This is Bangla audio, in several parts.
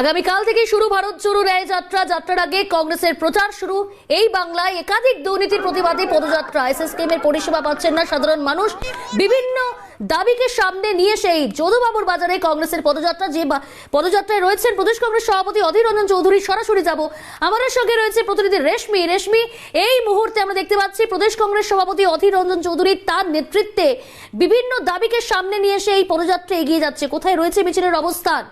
আগামীকাল থেকে শুরু ভারত জোড়ো ন্যায় যাত্রা। যাত্রার আগে কংগ্রেসের প্রচার শুরু। এই বাংলায় একাধিক দুর্নীতির প্রতিবাদে পদযাত্রা। এসএসকেএম এর পরিষেবা পাচ্ছেন না সাধারণ মানুষ। বিভিন্ন দাবিকে সামনে নিয়ে সেই যদুবাবুর বাজারে কংগ্রেসের পদযাত্রা। যে পদযাত্রায় রয়েছেন প্রদেশ কংগ্রেস সভাপতি অধীর রঞ্জন চৌধুরী। সরাসরি যাব আমাদের সঙ্গে রয়েছে প্রতিনিধি রেশমি। রেশমি, এই মুহূর্তে আমরা দেখতে পাচ্ছি প্রদেশ কংগ্রেস সভাপতি অধীর রঞ্জন চৌধুরী তার নেতৃত্বে বিভিন্ন দাবিকে সামনে নিয়ে এসে এই পদযাত্রা এগিয়ে যাচ্ছে। কোথায় রয়েছে মিছিলের অবস্থান?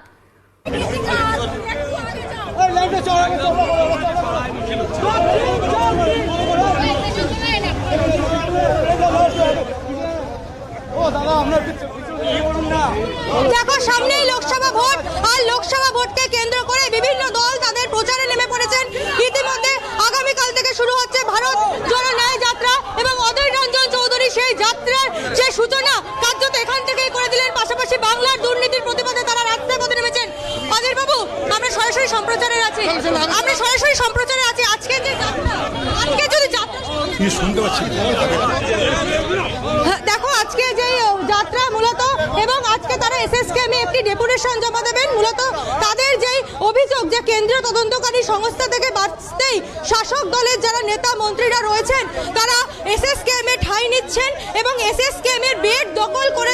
দেখো সামনেই লোকসভা ভোট আর লোকসভা ভোটকে কেন্দ্র আমরা সরাসরি সম্প্রচারে আছি। আমরা সরাসরি সম্প্রচারে আছি। আজকে যে আজকে যদি। হ্যাঁ, দেখো আজকে যে যাত্রা মূলত এবং আজকে তারা এসএসকেএমে একটি ডেপুটেশন জমা দেবেন। মূলত তাদের যেই অভিযোগ যে কেন্দ্রীয় তদন্তকারী সংস্থা থেকে বাঁচতেই শাসক দলের যারা নেতা মন্ত্রীরা রয়েছেন তারা এসএসকেএম এ ঠাঁই নিচ্ছেন এবং এসএসকেএম এর বেড দখল করে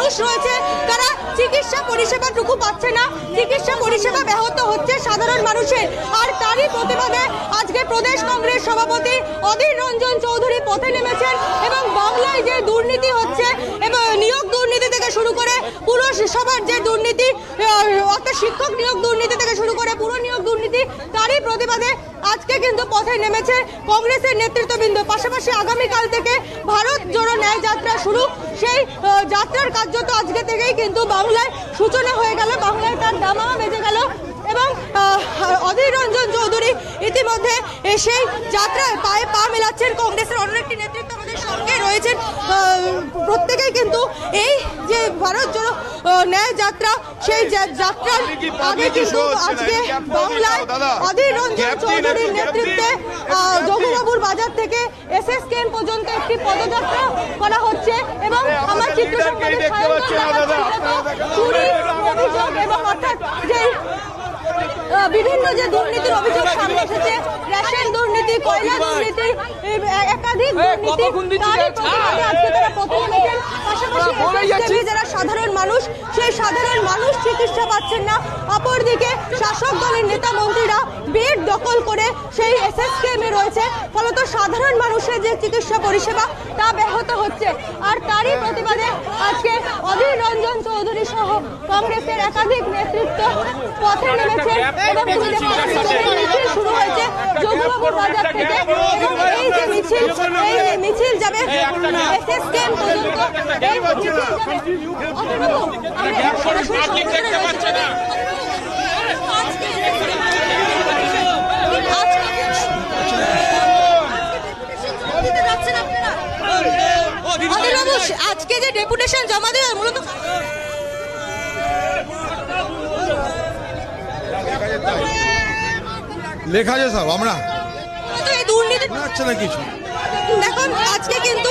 মানুষ রয়েছে, তারা চিকিৎসা পরিষেবাটুকু পাচ্ছে না। চিকিৎসা পরিষেবা ব্যাহত হচ্ছে সাধারণ মানুষের। আর তারই প্রতিবাদে আজকে প্রদেশ কংগ্রেস সভাপতি অধীর রঞ্জন চৌধুরী পথে নেমেছেন এবং বাংলায় যে দুর্নীতি হচ্ছে এবং নিয়োগ দুর্নীতি থেকে শুরু করে পুরসভার যে দুর্নীতি অর্থাৎ শিক্ষক নিয়োগ দুর্নীতি থেকে শুরু করে পুরো নিয়োগ দুর্নীতি, তারই প্রতিবাদে আজকে কিন্তু পথে নেমেছে কংগ্রেসের নেতৃত্ববৃন্দ। পাশাপাশি আগামীকাল থেকে ভারত জোড়ো ন্যায় যাত্রা শুরু। সেই যাত্রার কার্য তো আজকে থেকেই কিন্তু বাংলায় সূচনা হয়ে গেল। বাংলায় তার দামামা বেজে গেল এবং অধীর রঞ্জন চৌধুরী ইতিমধ্যে সেই যাত্রায় পায়ে পা মেলাচ্ছেন কংগ্রেসের অন্য একটি নেতৃত্ব রয়েছেন প্রত্যেকেই কিন্তু এই যে ভারত জোড়ো ন্যায় যাত্রা সেই যাত্রার আগে কিন্তু আজকে বাংলায় অধীর রঞ্জন চৌধুরীর নেতৃত্বে আহ, বাজার থেকে এস এস কেন পর্যন্ত একটি পদযাত্রা করা হচ্ছে এবং আমার চিত্র সম্পাদক চুরি অভিযোগ এবং অর্থাৎ যে বিভিন্ন যে দুর্নীতির অভিযোগ সামনে এসেছে দুর্নীতি কয়লা দুর্নীতি একাধিক দুর্নীতি তারই প্রতিবাদে আজকে তারা প্রথম নেমেছেন পাশাপাশি যারা সাধারণ মানুষ সেই সাধারণ মানুষ চিকিৎসা পাচ্ছেন না। অপরদিকে শাসক দলের নেতা মন্ত্রীরা বেড দখল করে সেই এসএসকেএম রয়েছে। ফলত সাধারণ মানুষের যে চিকিৎসা পরিষেবা তা ব্যাহত হচ্ছে। আর তারই প্রতিবাদে আজকে অধীর রঞ্জন চৌধুরী সহ কংগ্রেসের একাধিক নেতৃত্ব পথে নেমেছে এবং শুরু হয়েছে যোগবাবুর বাজার থেকে এবং এই যে মিছিল এই মিছিল যাবে এসএসকেএম পর্যন্ত। এই মিছিল যাবে। আমরা সরাসরি সম্প্রচারে রয়েছি। দিতে যাচ্ছেন আপনারা? অধীরবাবু, আজকে যে ডেপুটেশন জমা দেওয়া মূলত লেখা আছে সব আমরা হচ্ছে না কিছু? দেখুন আজকে কিন্তু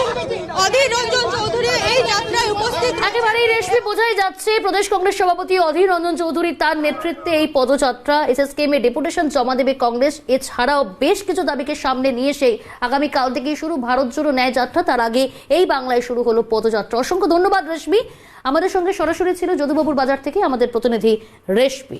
অধীর রঞ্জন চৌধুরী এই যাত্রায় উপস্থিত একেবারেই রেশমি বোঝাই যাচ্ছে প্রদেশ কংগ্রেস সভাপতি অধীর রঞ্জন চৌধুরী তার নেতৃত্বে এই পদযাত্রা। এসএসকেএম এ ডেপুটেশন জমা দেবে কংগ্রেস। এছাড়াও বেশ কিছু দাবিকে সামনে নিয়ে এসে আগামীকাল থেকেই শুরু ভারত জোড়ো ন্যায় যাত্রা। তার আগে এই বাংলায় শুরু হলো পদযাত্রা। অসংখ্য ধন্যবাদ রেশমি। আমাদের সঙ্গে সরাসরি ছিল যদুবাবুর বাজার থেকে আমাদের প্রতিনিধি রেশমি।